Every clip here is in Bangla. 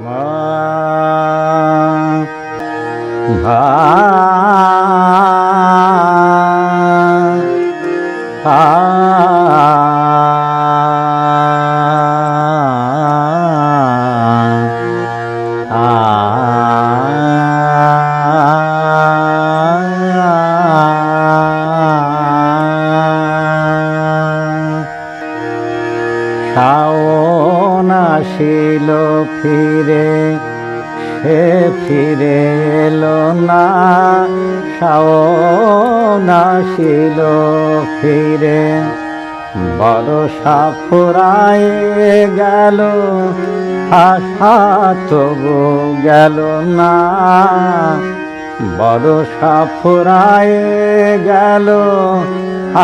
মা শাওন আসিল ফিরে, সে ফিরে এলো না শাওন আসিল ফিরে, বড় সাফুরায় গেল, আশা তবু গেল না। বড় সাফুরায় গেল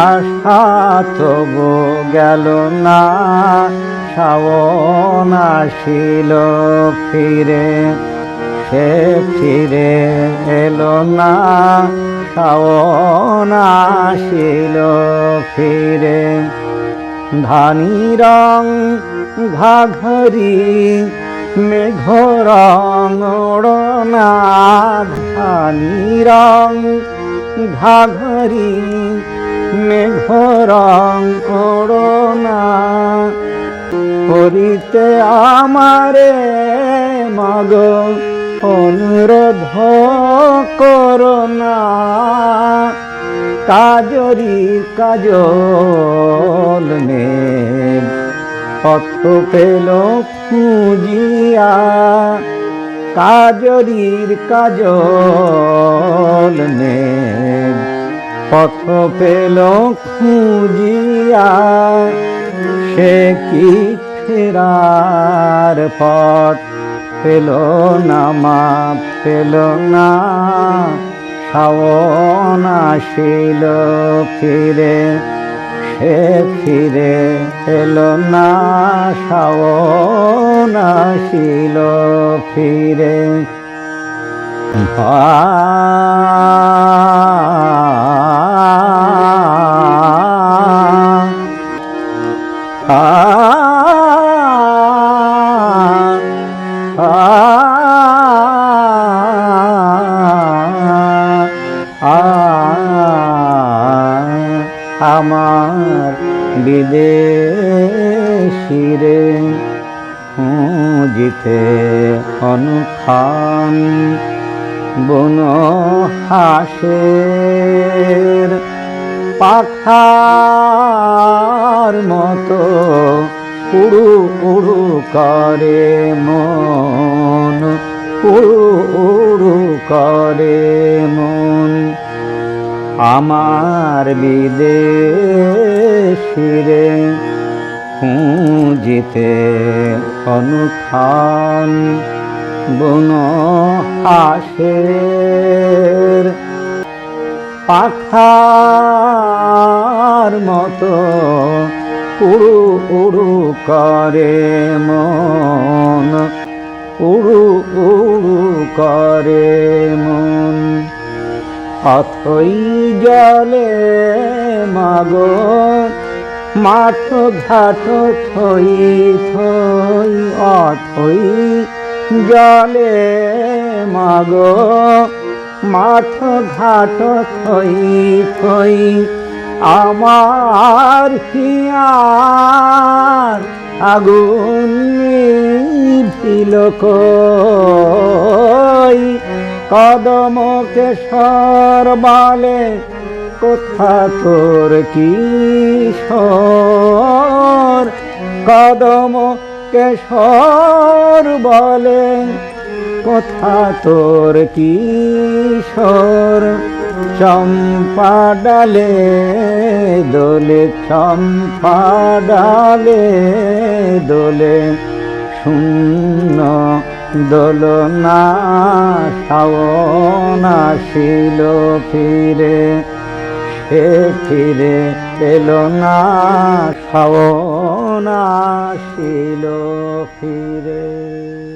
আশা তবু গেল না, শাওন আসিল ফিরে, সে ফিরে এলো না, শাওন আসিল ফিরে। ধানি রং ঘাঘরি, মেঘ রং ওড়না ধানি রং ঘাঘরি মেঘ রং ওড়না করিতে আমারে মগ, অনুরোধ করোনা কাজরি কাজল মেঘ পথ পেল খুঁজিয়া। কাজরির কাজল মেঘ পথ পেল খুঁজিয়া, সে কি ফেরার পথ পেল না মা পেল না, শাওন আসিল ফিরে, সে ফিরে এলো না, শাওন আসিল ফিরে। আমার বিদেশিরে জিতে অনুখান বন হাসের পাখার মতো উড়ু উড়ু করে মন, উড়ু উড়ু করে মন। আমার বিদেশিরে খুঁজিতে অনুখান, বন হাসের পাখার মতো উড়ু উড়ু করে মন, উড়ু উড়ু করে মন। অথই জলে মাগো, মাঠ ঘাট থই থই, অথই জলে মাগো। মাঠ ঘাট থই থই আমার হিয়ার আগুন নিভিল কই কদম কেশর বলে, কোথা তোর কিশোর কদম কেশর বলে কোথা তোর কিশোর। চম্পা ডালে, দোলে চম্পা ডালে, দোলে শূন্য দোলনা, শাওন আসিল ফিরে। সে ফিরে এলো না, শাওন আসিল ফিরে।